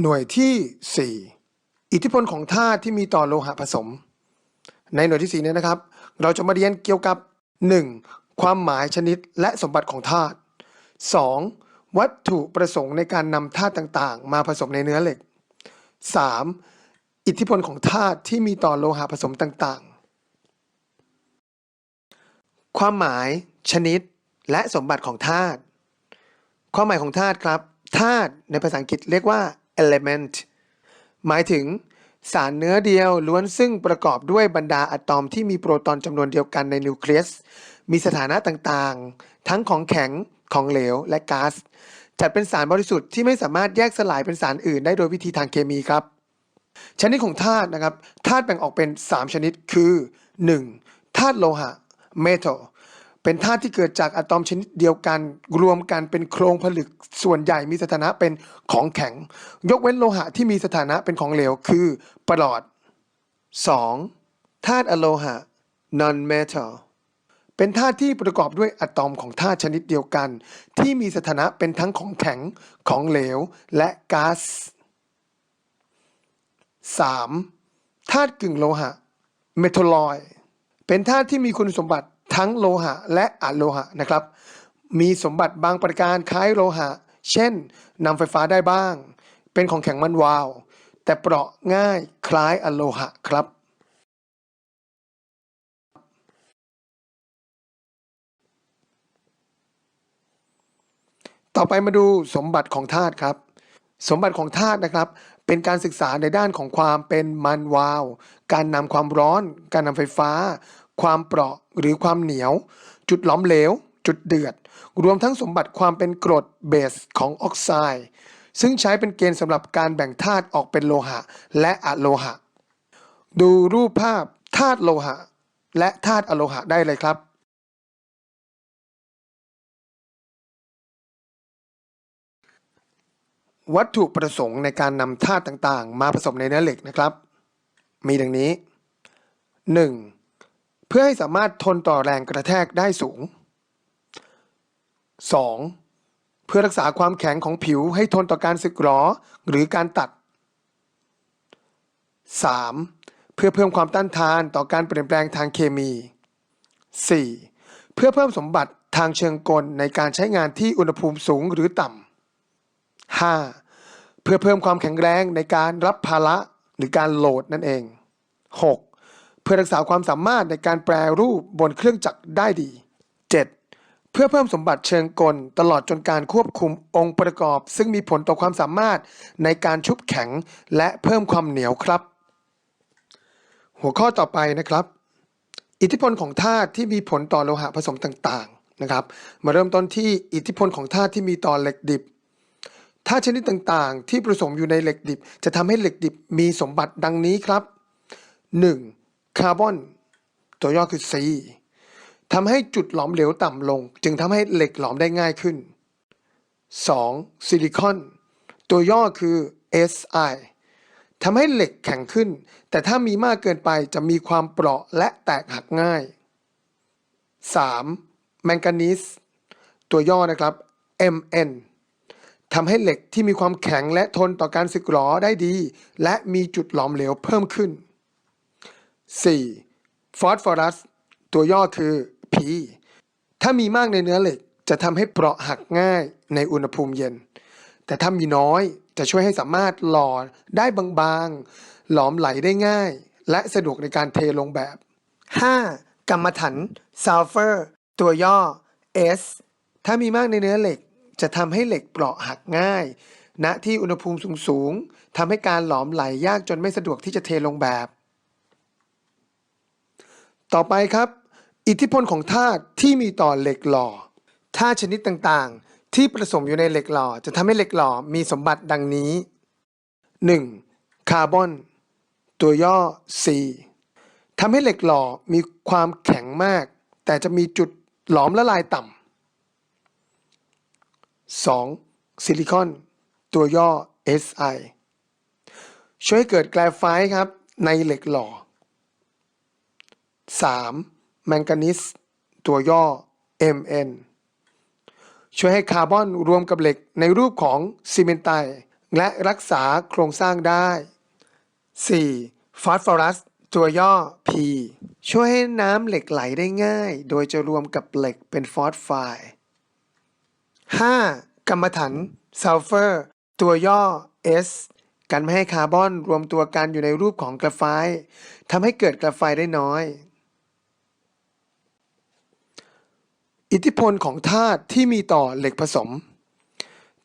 หน่วยที่ 4 อิทธิพลของธาตุที่มีต่อโลหะผสม ในหน่วยที่4นี้นะครับ เราจะมาเรียนเกี่ยวกับ 1. ความหมายชนิดและสมบัติของธาตุ 2. วัตถุประสงค์ในการนำธาตุต่างๆ มาผสมในเนื้อเหล็ก 3. อิทธิพลของธาตุที่มีต่อโลหะผสมต่างๆ ความหมายชนิดและสมบัติของธาตุความหมายของธาตุครับธาตุในภาษาอังกฤษเรียกว่า element หมายถึงสารเนื้อเดียวล้วนซึ่งประกอบด้วยบรรดาอะตอมที่มีโปรตอนจำนวนเดียวกันในนิวเคลียส มีสถานะต่างๆ ทั้งของแข็ง ของเหลว และก๊าซ จัดเป็นสารบริสุทธิ์ที่ไม่สามารถแยกสลายเป็นสารอื่นได้โดยวิธีทางเคมีครับ ชนิดของธาตุนะครับ ธาตุแบ่งออกเป็น 3 ชนิดคือ 1. ธาตุโลหะ metal เป็นธาตุที่เกิดจากอะตอมชนิดเดียวกัน รวมกันเป็นโครงผลึกส่วนใหญ่มีสถานะเป็นของแข็ง ยกเว้นโลหะที่มีสถานะเป็นของเหลว คือปรอด 2. ธาตุอะโลหะ non metal เป็นธาตุที่ประกอบด้วยอะตอมของธาตุชนิดเดียวกัน ที่มีสถานะเป็นทั้งของแข็งของเหลวและก๊าซ 3. ธาตุกึ่งโลหะ เมทัลลอย เป็นธาตุที่มีคุณสมบัติ ทั้งโลหะและอะโลหะนะครับ มีสมบัติบางประการคล้ายโลหะ เช่นนำไฟฟ้าได้บ้าง เป็นของแข็งมันวาว แต่เปราะง่ายคล้ายอะโลหะครับต่อไปมาดูสมบัติของธาตุครับ สมบัติของธาตุนะครับ เป็นการศึกษาในด้านของความเป็นมันวาว การนำความร้อน การนำไฟฟ้า ความเปราะหรือความเหนียว จุดหลอมเหลว จุดเดือด รวมทั้งสมบัติความเป็นกรดเบสของออกไซด์ ซึ่งใช้เป็นเกณฑ์สำหรับการแบ่งธาตุออกเป็นโลหะ และอะโลหะ ดูรูปภาพธาตุโลหะ และธาตุอะโลหะได้เลยครับวัตถุประสงค์ในการนำธาตุต่างๆ มาผสมในเนื้อเหล็กนะครับ มีดังนี้ 1. เพื่อให้สามารถทนต่อแรงกระแทกได้สูง 2. เพื่อรักษาความแข็งของผิวให้ทนต่อการสึกหรอหรือการตัด 3. เพื่อเพิ่มความต้านทานต่อการเปลี่ยนแปลงทางเคมี 4. เพื่อเพิ่มสมบัติทางเชิงกลในการใช้งานที่อุณหภูมิสูงหรือต่ำ 5. เพื่อเพิ่มความแข็งแรงในการรับภาระหรือการโหลดนั่นเอง 6. เพื่อรักษาความสามารถในการแปรรูปบนเครื่องจักรได้ดี 7. เพื่อเพิ่มสมบัติเชิงกล ตลอดจนการควบคุมองค์ประกอบ ซึ่งมีผลต่อความสามารถในการชุบแข็งและเพิ่มความเหนียวครับ หัวข้อต่อไปนะครับ อิทธิพลของธาตุที่มีผลต่อโลหะผสมต่างๆนะครับ มาเริ่มต้นที่อิทธิพลของธาตุที่มีต่อเหล็กดิบธาตุชนิดต่างๆ ที่ผสมอยู่ในเหล็กดิบ จะทำให้เหล็กดิบมีสมบัติดังนี้ครับ 1. คาร์บอนตัวย่อคือ C ทำให้จุดหลอมเหลวต่ำลง จึงทำให้เหล็กหลอมได้ง่ายขึ้น 2. ซิลิคอน ตัวย่อคือ Si ทำให้เหล็กแข็งขึ้น แต่ถ้ามีมากเกินไปจะมีความเปราะและแตกหักง่าย 3. แมงกานีสตัวย่อนะครับ Mn ทำให้เหล็กที่มีความแข็งและทนต่อการสึกหรอได้ดี และมีจุดหลอมเหลวเพิ่มขึ้น 4. ฟอสฟอรัสตัวย่อคือ P ถ้ามีมากในเนื้อเหล็กจะทำให้เปราะหักง่ายในอุณหภูมิเย็น แต่ถ้ามีน้อยจะช่วยให้สามารถหล่อได้บางๆ หลอมไหลได้ง่าย และสะดวกในการเทลงแบบ 5. กรรมถันซัลเฟอร์ตัวย่อ S ถ้ามีมากในเนื้อเหล็กจะทำให้เหล็กเปราะหักง่าย ณ ที่อุณหภูมิสูงๆทำให้การหลอมไหลยากจนไม่สะดวกที่จะเทลงแบบ ต่อไปครับ อิทธิพลของธาตุที่มีต่อเหล็กหล่อธาตุชนิดต่างๆ ที่ผสมอยู่ในเหล็กหล่อจะทำให้เหล็กหล่อมีสมบัติดังนี้ 1. คาร์บอน ตัวย่อ C ทำให้เหล็กหล่อมีความแข็งมาก แต่จะมีจุดหลอมละลายต่ำ 2. ซิลิคอน ตัวย่อ Si ช่วยเกิดแกลไฟต์ครับในเหล็กหล่อ 3. แมงกานีสตัวย่อ Mn ช่วยให้คาร์บอนรวมกับเหล็กในรูปของซีเมนไตและรักษาโครงสร้างได้ 4. ฟอสฟอรัส ตัวย่อ P ช่วยให้น้ำเหล็กไหลได้ง่าย โดยจะรวมกับเหล็กเป็นฟอสไฟด์ 5. กรรมฐานซัลเฟอร์ ตัวย่อ S กันไม่ให้คาร์บอนรวมตัวกันอยู่ในรูปของกราไฟต์ทำให้เกิดกราไฟต์ได้น้อย อิทธิพลของธาตุที่มีต่อเหล็กผสม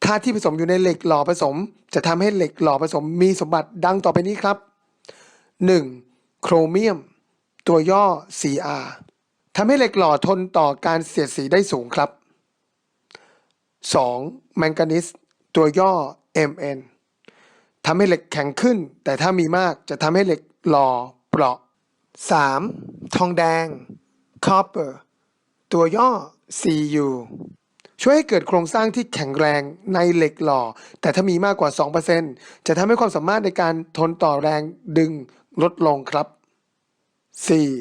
ธาตุที่ผสมอยู่ในเหล็กหล่อผสม จะทำให้เหล็กหล่อผสมมีสมบัติดังต่อไปนี้ครับ 1. โครเมียม ตัวย่อ Cr ทำให้เหล็กหล่อทนต่อการเสียดสีได้สูงครับ 2. แมงกานีสตัวย่อ Mn ทำให้เหล็กแข็งขึ้น แต่ถ้ามีมากจะทำให้เหล็กหล่อเปราะ 3. ทองแดง Copper ตัวย่อ Cu ช่วยให้เกิดโครงสร้างที่แข็งแรงในเหล็กหล่อ แต่ถ้ามีมากกว่า 2%จะทำให้ความสามารถในการทนต่อแรงดึงลดลงครับ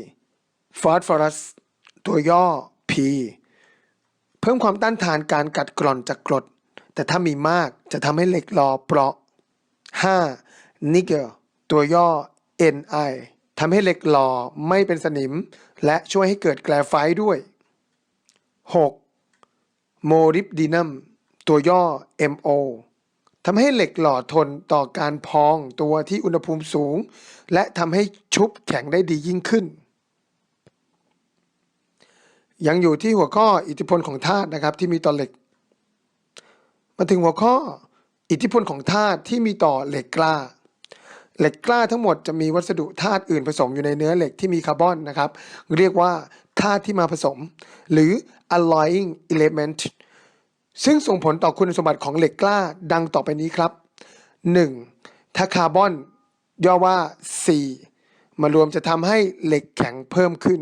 4. ฟอสฟอรัสตัวย่อ P เพิ่มความต้านทานการกัดกร่อนจากกรด แต่ถ้ามีมากจะทำให้เหล็กหล่อเปราะ 5. นิกเกิลตัวย่อ Ni ทำให้เหล็กหล่อไม่เป็นสนิม และช่วยให้เกิดแกลไฟด้วย 6. โมริบดีนัมตัวย่อ MO ทำให้เหล็กหล่อทนต่อการพองตัวที่อุณหภูมิสูง และทำให้ชุบแข็งได้ดียิ่งขึ้น ยังอยู่ที่หัวข้ออิทธิพลของธาตุนะครับที่มีต่อเหล็ก มาถึงหัวข้ออิทธิพลของธาตุที่มีต่อเหล็กกล้า เหล็กกล้าทั้งหมดจะมีวัสดุธาตุอื่นผสมอยู่ในเนื้อเหล็กที่มีคาร์บอนนะครับ เรียกว่า ธาตุที่มาผสม หรือ alloying element ซึ่งส่งผลต่อคุณสมบัติของเหล็กกล้าดังต่อไปนี้ครับ 1. ถ้าคาร์บอน ย่อว่า C มารวมจะทำให้เหล็กแข็งเพิ่มขึ้น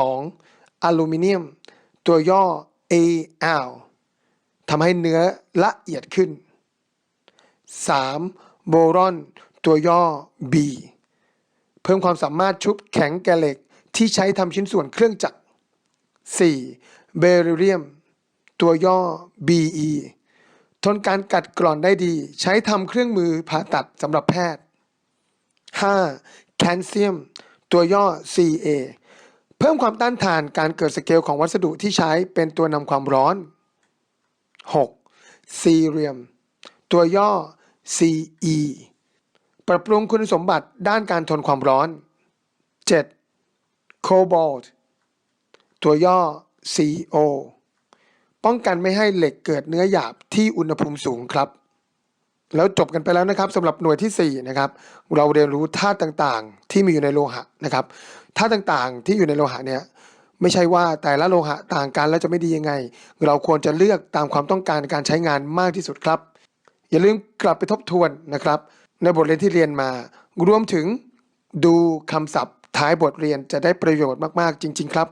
2. อลูมิเนียม ตัวย่อ Al ทำให้เนื้อละเอียดขึ้น 3. โบรอน ตัวย่อ B เพิ่มความสามารถชุบแข็งแก่เหล็ก ที่ใช้ทำชิ้นส่วนเครื่องจักร 4. เบริเรียม ตัวย่อ BE ทนการกัดกร่อนได้ดี ใช้ทำเครื่องมือผ่าตัดสำหรับแพทย์ 5. แคลเซียม ตัวย่อ CA เพิ่มความต้านทานการเกิดสเกลของวัสดุที่ใช้เป็นตัวนำความร้อน 6. ซีเรียม ตัวย่อ CE ปรับปรุงคุณสมบัติด้านการทนความร้อน 7. โคบอลต์ตัวย่อ CO ป้องกันไม่ให้เหล็กเกิดเนื้อหยาบที่อุณหภูมิสูงครับ แล้วจบกันไปแล้วนะครับสำหรับหน่วยที่ 4 นะครับ เราเรียนรู้ธาตุต่างๆ ที่มีอยู่ในโลหะนะครับธาตุต่างๆ ที่อยู่ในโลหะเนี่ยไม่ใช่ว่าแต่ละโลหะต่างกันแล้วจะไม่ดียังไง เราควรจะเลือกตามความต้องการการใช้งานมากที่สุดครับ อย่าลืมกลับไปทบทวนนะครับ ในบทเรียนที่เรียนมารวมถึงดูคำศัพท์ ท้ายบทเรียนจะได้ประโยชน์มาก ๆ จริง ๆ ครับ